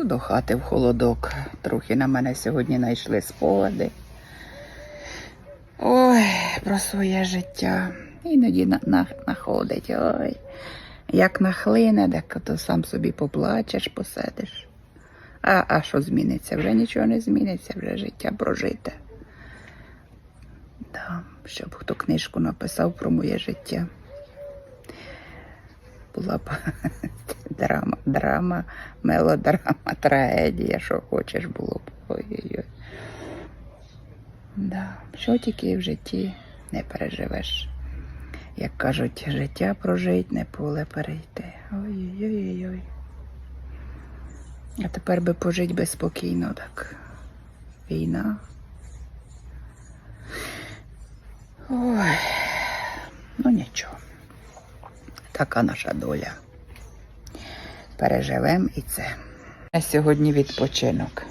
Йду до хати в холодок. Трохи на мене сьогодні знайшли спогади. Ой, про своє життя. Іноді на, находить. Ой. Як нахлине, так то сам собі поплачеш, посидиш. А, а що зміниться? Вже нічого не зміниться, вже життя прожите. Да, щоб хто книжку написав про моє життя. Була б драма, драма, мелодрама, трагедія, що хочеш було б. Ой-ой-ой. Да, що тільки в житті не переживеш. Як кажуть, життя прожить, не поле перейти. Ой-ой-ой. А тепер би пожить би спокійно так. Війна. Ой, ну нічого. Така наша доля. Переживемо і це. А сьогодні відпочинок.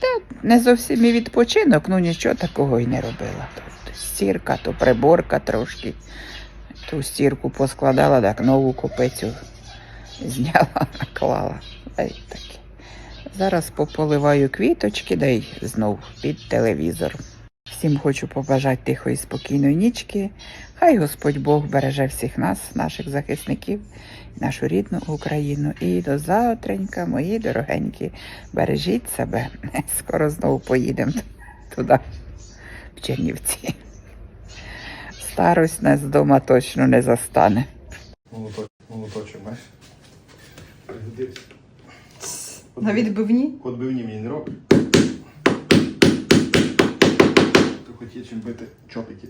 Та не зовсім і відпочинок, ну нічого такого і не робила. То стірка, то приборка трошки. Ту стірку поскладала, так нову копицю зняла, наклала. Зараз пополиваю квіточки, да й знов під телевізор. Всім хочу побажати тихої спокійної нічки. Хай Господь Бог береже всіх нас, наших захисників, нашу рідну Україну. І до завтренька, мої дорогенькі, бережіть себе. Скоро знову поїдемо туди, в Чернівці. Старость нас вдома точно не застане. Молоточок, молоточок, бачиш? Пригодиться. На відбивні? Отбивні мені не робить. їх є чим бити чопіки.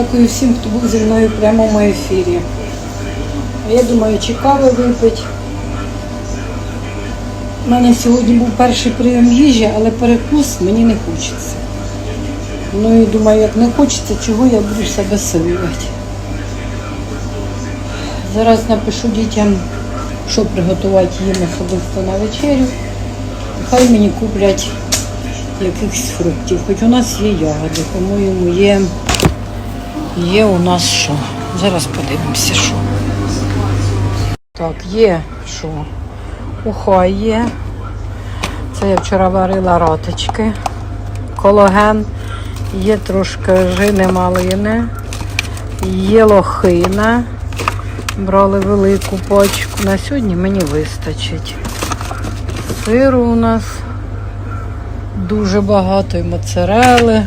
Дякую всім, хто був зі мною в прямому ефірі. Я думаю, чи кави випить. У мене сьогодні був перший прийом їжі, але перекус мені не хочеться. Ну і думаю, як не хочеться, чого я буду себе силувати. Зараз напишу дітям, що приготувати їм особисто на вечерю. Хай мені куплять якихось фруктів. Хоч у нас є ягоди, по-моєму, є. Є у нас що? Зараз подивимося, що. Так, є що? Уха є. Це я вчора варила раточки. Кологен. Є трошки жини малини. Є лохина. Брали велику пачку. На сьогодні мені вистачить. Сиру у нас дуже багато і моцарели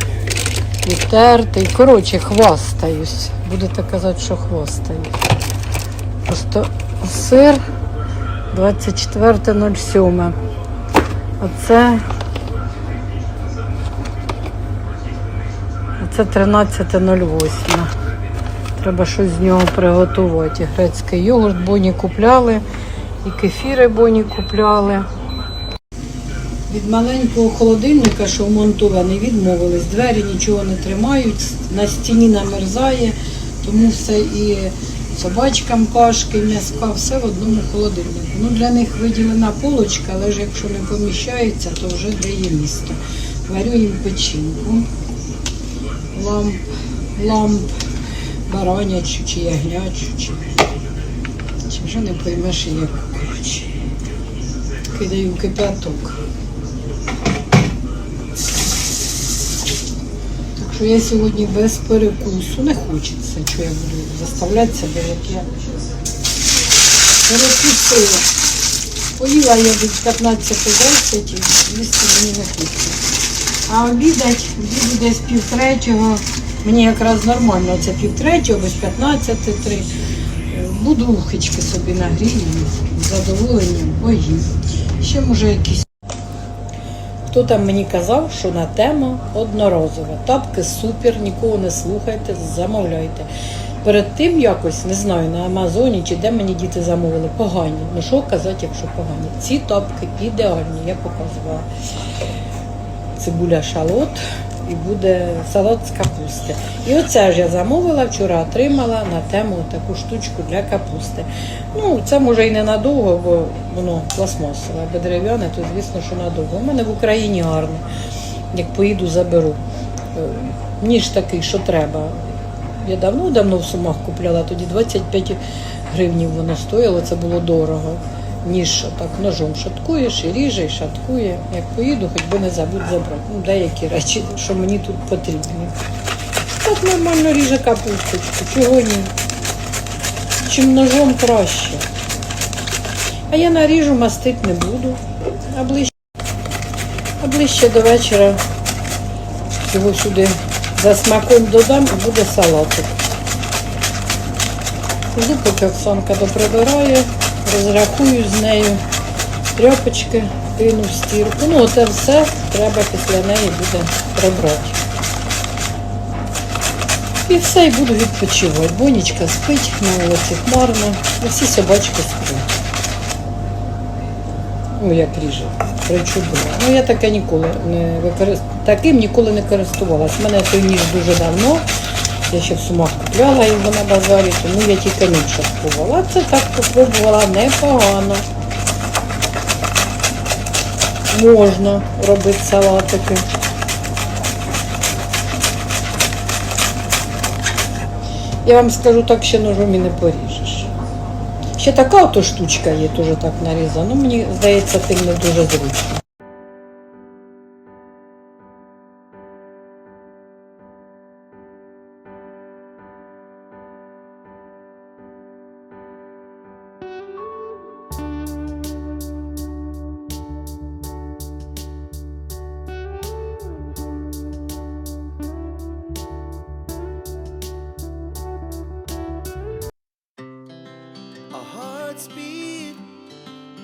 і тертий. Коротше, хвастаюсь. Будете казати, що хвастаюсь. Просто сир 24.07. Оце. Оце 13.08. Треба щось з нього приготувати. Грецький йогурт боні купляли, і кефіри боні купляли. Від маленького холодильника, що вмонтований, відмовились. Двері нічого не тримають, на стіні намерзає, тому все і собачкам кашки, м'яска, все в одному холодильнику. Ну, Для них виділена полочка, але ж якщо не поміщається, то вже де є місто. Варю їм печінку. Ламп, ламп баранячу чи ягнячу, чи, чи вже не поймеш яку, коротше. Кидаю кипяток. Так що я сьогодні без перекусу. Не хочеться, що я буду заставляти себе, як я перекусила. Поїла я від 15-10 і їсти мені не хочеться. А обідать буду десь півтретього. Мені якраз нормально, це півтретього, без 15 три. Е, Буду ухички собі нагрію з задоволенням поїм. Ще може якісь. Хто там мені казав, що на тему одноразова. Тапки супер, нікого не слухайте, замовляйте. Перед тим якось, не знаю, на Амазоні чи де мені діти замовили, погані. Ну що казати, якщо погані? Ці тапки ідеальні, я показувала цибуля шалот і буде салат з капусти. І оце ж я замовила вчора, отримала на тему таку штучку для капусти. Ну, це може і не надовго, бо воно пластмасове, аби дерев'яне, то звісно, що надовго. У мене в Україні гарно. Як поїду, заберу. Е, Ніж такий, що треба. Я давно-давно в сумах купляла, тоді 25 гривнів воно стоїло, це було дорого. Ніж так ножом шаткуєш і ріже, і шаткує. Як поїду, хоч би не забудь забрати. Ну, деякі речі, що мені тут потрібні. Так нормально ріже капусточку, чого ні? Чим ножом краще. А я наріжу, мастити не буду. А ближче, а ближче до вечора його сюди за смаком додам і буде салатик. Жду, поки Оксанка доприбирає, розрахую з нею тряпочки, кину в стірку. Ну, це все треба після неї буде прибрати. І все, і буду відпочивати. Бонічка спить, на вулиці хмарно, і всі собачки сплять. Ну, як ріже, причудово. Ну, я таке ніколи не використовувала. Таким ніколи не користувалась. У мене той ніж дуже давно. Я ще в сумах купляла його на базарі, тому я тільки ним шаткувала. Це так попробувала непогано. Можна робити салатики. Я вам скажу, так ще ножом і не поріжеш. Ще така ото штучка є, теж так нарізана. Ну, мені здається, тим не дуже зручно.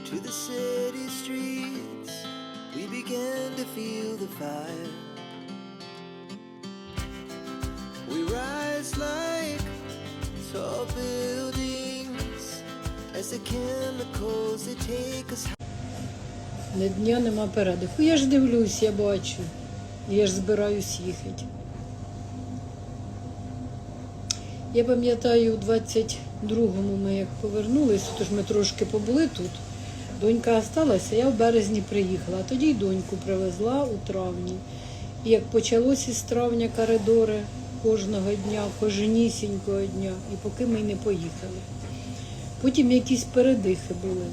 To the city streets. We began to feel the fire. We rise like tall buildings as the chemicals they take us Не дня нема передиху. Я ж дивлюсь, я бачу. Я ж збираюсь їхати. Я пам'ятаю, у 22-му ми як повернулися, тож ми трошки побули тут. Донька осталася, я в березні приїхала, а тоді й доньку привезла у травні. І як почалося з травня коридори кожного дня, кожнісінького дня, і поки ми й не поїхали. Потім якісь передихи були.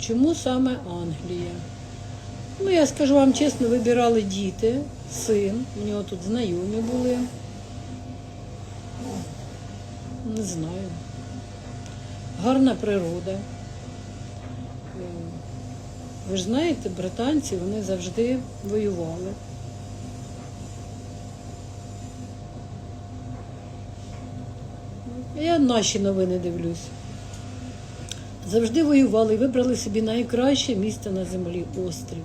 Чому саме Англія? Ну, я скажу вам чесно, вибирали діти, син, у нього тут знайомі були. Не знаю. Гарна природа. Е, Ви ж знаєте, британці вони завжди воювали. Я наші новини дивлюсь. Завжди воювали і вибрали собі найкраще місце на землі острів.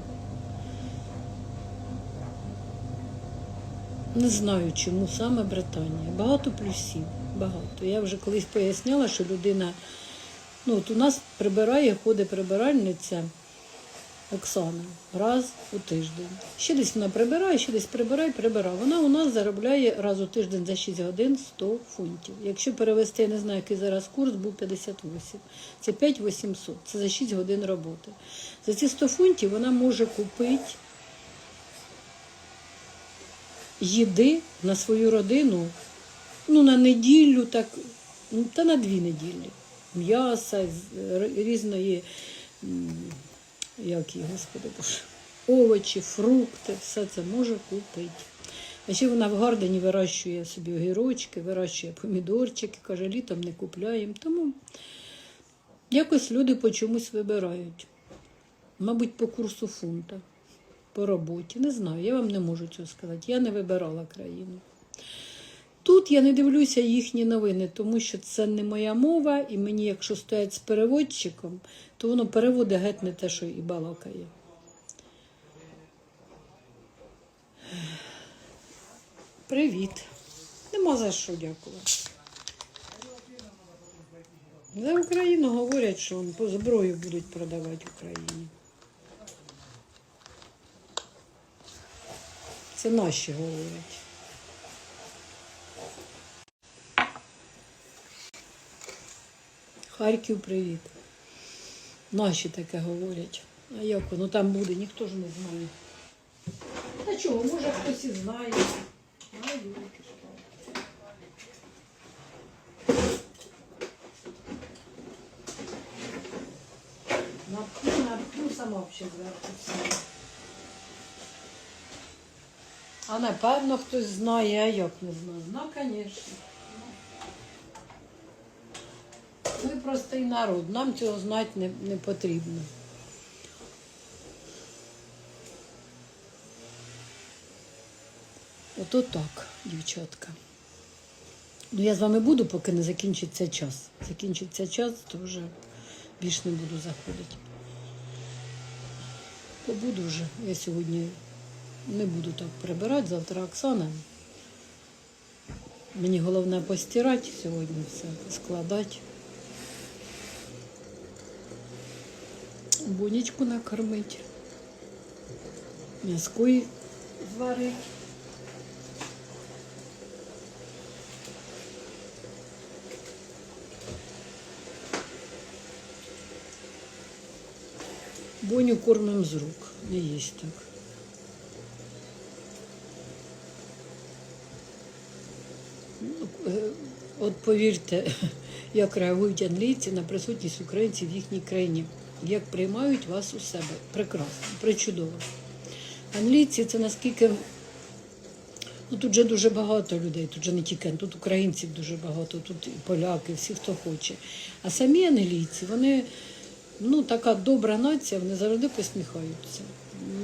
Не знаю, чому саме Британія. Багато плюсів. Багато. Я вже колись поясняла, що людина, ну от у нас прибирає, ходить прибиральниця Оксана раз у тиждень. Ще десь вона прибирає, ще десь прибирає, прибирає. Вона у нас заробляє раз у тиждень за 6 годин 100 фунтів. Якщо перевести, я не знаю, який зараз курс, був 58. Це 5800. Це за 6 годин роботи. За ці 100 фунтів вона може купити їди на свою родину ну, на неділю, так, ну, та на дві неділі. М'яса, різної, м, як її, господи Боже, овочі, фрукти, все це може купити. А ще вона в Гардені вирощує собі огірочки, вирощує помідорчики, каже, літом не купляємо. Тому якось люди по чомусь вибирають. Мабуть, по курсу фунта, по роботі. Не знаю, я вам не можу цього сказати. Я не вибирала країну. Тут я не дивлюся їхні новини, тому що це не моя мова, і мені, якщо стоять з переводчиком, то воно переводить геть не те, що і балакає. Привіт. Нема за що дякувати. За Україну говорять, що по зброю будуть продавати Україні. Це наші говорять. Харків, привіт. Наші таке говорять. А як воно там буде, ніхто ж не знає. Та чого, може хтось і знає. Там. Напхну, напхну сама ще зверху. А напевно хтось знає, а як не знаю. Ну, звісно. Ми простий народ, нам цього знати не, не потрібно. Ото так, дівчатка. Ну, я з вами буду, поки не закінчиться час. Закінчиться час, то вже більш не буду заходити. Побуду вже. Я сьогодні не буду так прибирати, завтра Оксана. Мені головне постирати сьогодні все, складати. Бунечку накормити. М'язкої зварити. Боню кормим з рук, не їсть так. Ну, е, От повірте, як реагують англійці на присутність українців в їхній країні, як приймають вас у себе. Прекрасно, причудово. Англійці це наскільки. Ну, тут вже дуже багато людей, тут же не тільки, тут українців дуже багато, тут і поляки, всі, хто хоче. А самі англійці, вони ну, така добра нація, вони завжди посміхаються.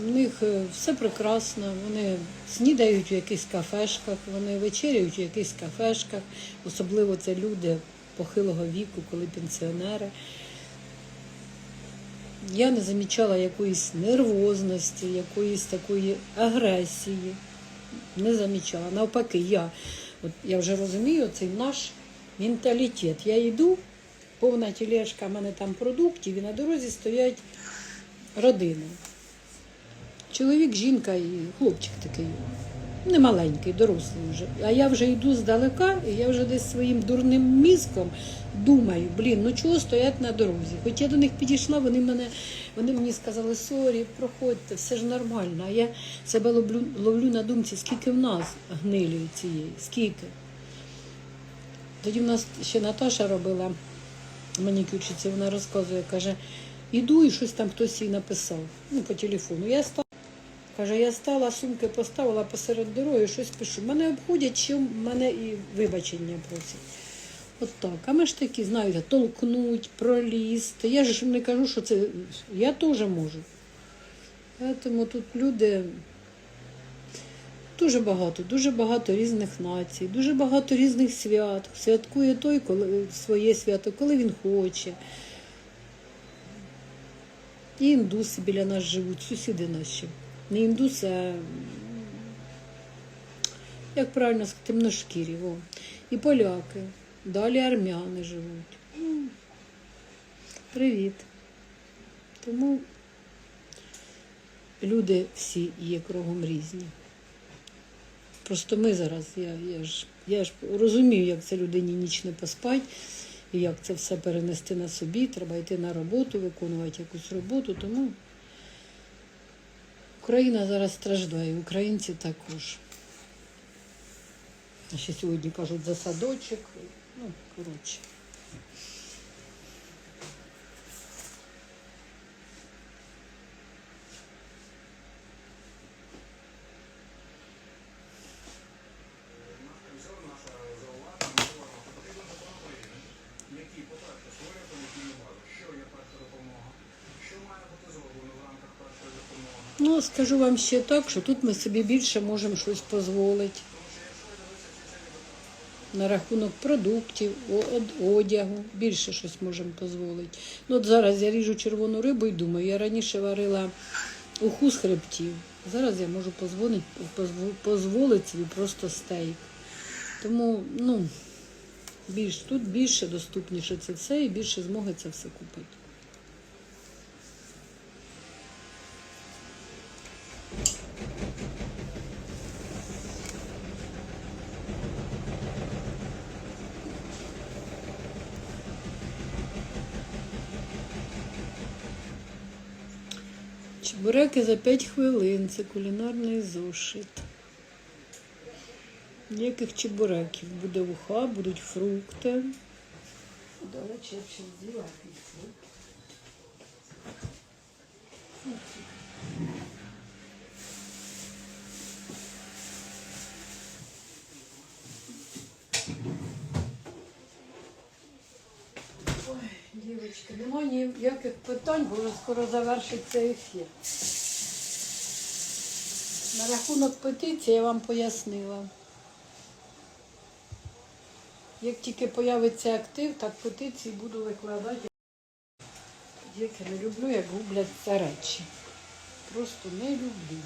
У них е, все прекрасно, вони снідають у якихось кафешках, вони вечеряють у якихось кафешках, особливо це люди похилого віку, коли пенсіонери. Я не замічала якоїсь нервозності, якоїсь такої агресії. Не замічала. Навпаки, я, от я вже розумію цей наш менталітет. Я йду, повна тележка, в мене там продуктів, і на дорозі стоять родини. Чоловік, жінка і хлопчик такий. Не маленький, дорослий вже. А я вже йду здалека, і я вже десь своїм дурним мізком думаю, блін, ну чого стоять на дорозі? Хоч я до них підійшла, вони мене, вони мені сказали, сорі, проходьте, все ж нормально. А я себе ловлю, ловлю на думці, скільки в нас гнилі цієї, скільки. Тоді в нас ще Наташа робила манікюрщиця, вона розказує, каже, іду і щось там хтось їй написав. Ну, по телефону. Я стала. Каже, я стала, сумки поставила посеред дороги, щось пишу. Мене обходять, що мене і вибачення просять. От так. А ми ж такі, знаєте, толкнуть, пролізти. Я ж не кажу, що це я теж можу. Тому тут люди дуже багато, дуже багато різних націй, дуже багато різних свят. Святкує той, коли своє свято, коли він хоче. І індуси біля нас живуть, сусіди наші. Не індуси, а як правильно сказати, темношкірі. О. І поляки. Далі армяни живуть. Привіт. Тому люди всі є кругом різні. Просто ми зараз, я, я, ж, я ж розумію, як це людині ніч не поспать, і як це все перенести на собі, треба йти на роботу, виконувати якусь роботу. Тому Україна зараз страждає, українці також. Ще сьогодні кажуть за садочок. Ну, коротше. Ну, скажу вам ще так, що тут ми собі більше можемо щось дозволити. На рахунок продуктів, одягу, більше щось можемо дозволити. Ну, от зараз я ріжу червону рибу і думаю, я раніше варила уху з хребтів. Зараз я можу дозволити собі просто стейк. Тому, ну, більш, тут більше доступніше це все і більше змоги це все купити. Чебуреки за 5 хвилин. Це кулінарний зошит. Ніяких чебуреків. Буде вуха, будуть фрукти. До речі, я б ще взяла якийсь фрукт. Ой, дівчатки, немає ніяких питань, бо вже скоро завершиться ефір. На рахунок петиції я вам пояснила. Як тільки появиться актив, так петиції буду викладати. Я не люблю, як губляться речі. Просто не люблю.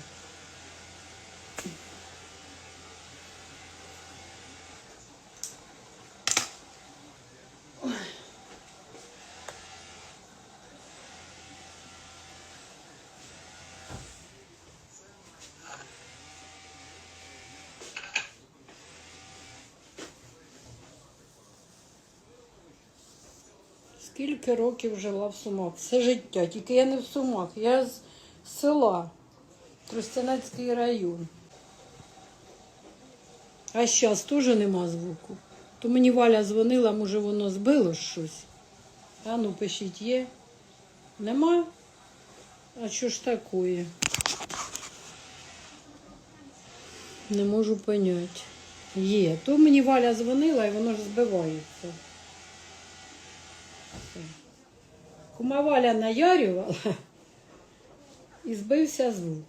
Скільки років жила в Сумах? Все життя. Тільки я не в Сумах, я з села, Тростянецький район. А зараз теж нема звуку. То мені Валя дзвонила, може воно збило щось. А ну пишіть, є. Нема? А що ж такое? Не можу поняти. Є. То мені Валя дзвонила і воно ж збивається. Кума Валя наярювала і збився звук.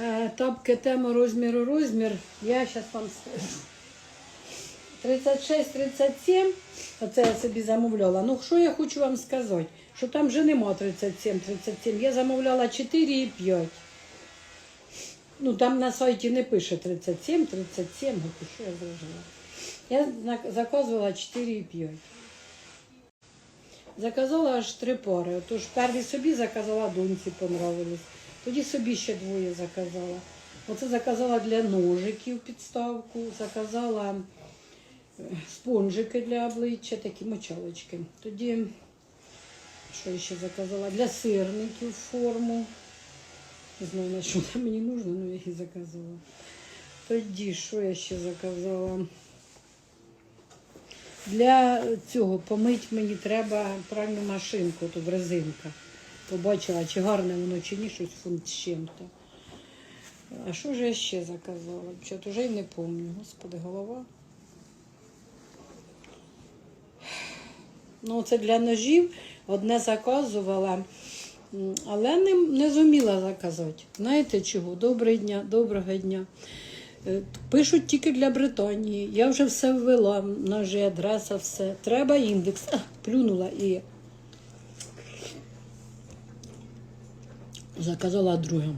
Е, Тапки тема розміру розмір. Я зараз вам скажу. 36-37, оце я собі замовляла. Ну, що я хочу вам сказати? Що там вже нема 37-37. Я замовляла 4,5. Ну, там на сайті не пише 37, 37, от що я зробила. Я заказувала 4,5. Заказала аж три пари. Отож, перші собі заказала, доньці понравились. Тоді собі ще двоє заказала. Оце заказала для ножиків підставку, заказала спонжики для обличчя, такі мочалочки. Тоді, що я ще заказала? Для сирників форму. Не знаю, на що там мені нужно, але я і заказала. Тоді, що я ще заказала? Для цього помить мені треба пральну машинку, тут резинка. Побачила, чи гарне воно, чи ні, щось фунт з чим-то. А що ж я ще заказала? Уже й не пам'ятаю. Господи, голова. Ну, це для ножів одне заказувала, але не, не зуміла заказати. Знаєте чого? Доброго дня, доброго дня. Е, Пишуть тільки для Британії. Я вже все ввела, ножі, адреса, все. Треба індекс. А, плюнула і заказала друге.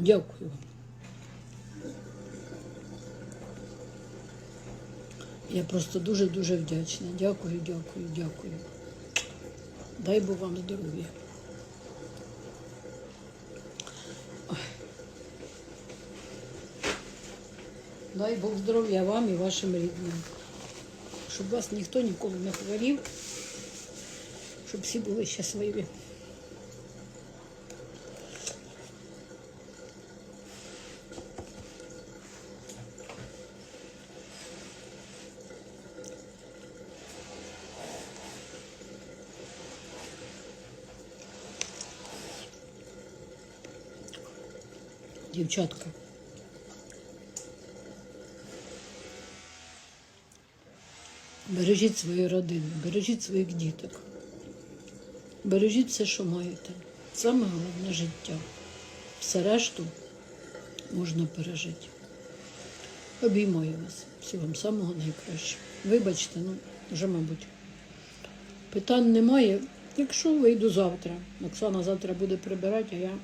Дякую. Я просто дуже-дуже вдячна. Дякую, дякую, дякую. Дай Бог вам здоров'я. Дай Бог здоров'я вам і вашим рідним. Щоб вас ніхто ніколи не хворів, щоб всі були щасливі. Дівчатка. Бережіть свої родини, бережіть своїх діток. Бережіть все, що маєте. Саме головне життя. Все решту можна пережити. Обіймаю вас. Всього вам самого найкращого. Вибачте, ну, вже, мабуть. Питань немає. Якщо вийду завтра, Оксана завтра буде прибирати, а я,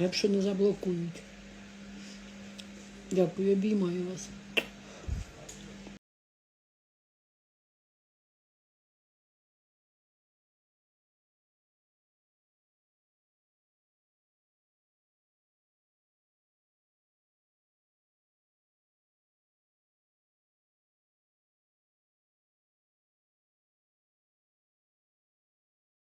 якщо не заблокують. Дякую, обіймаю вас.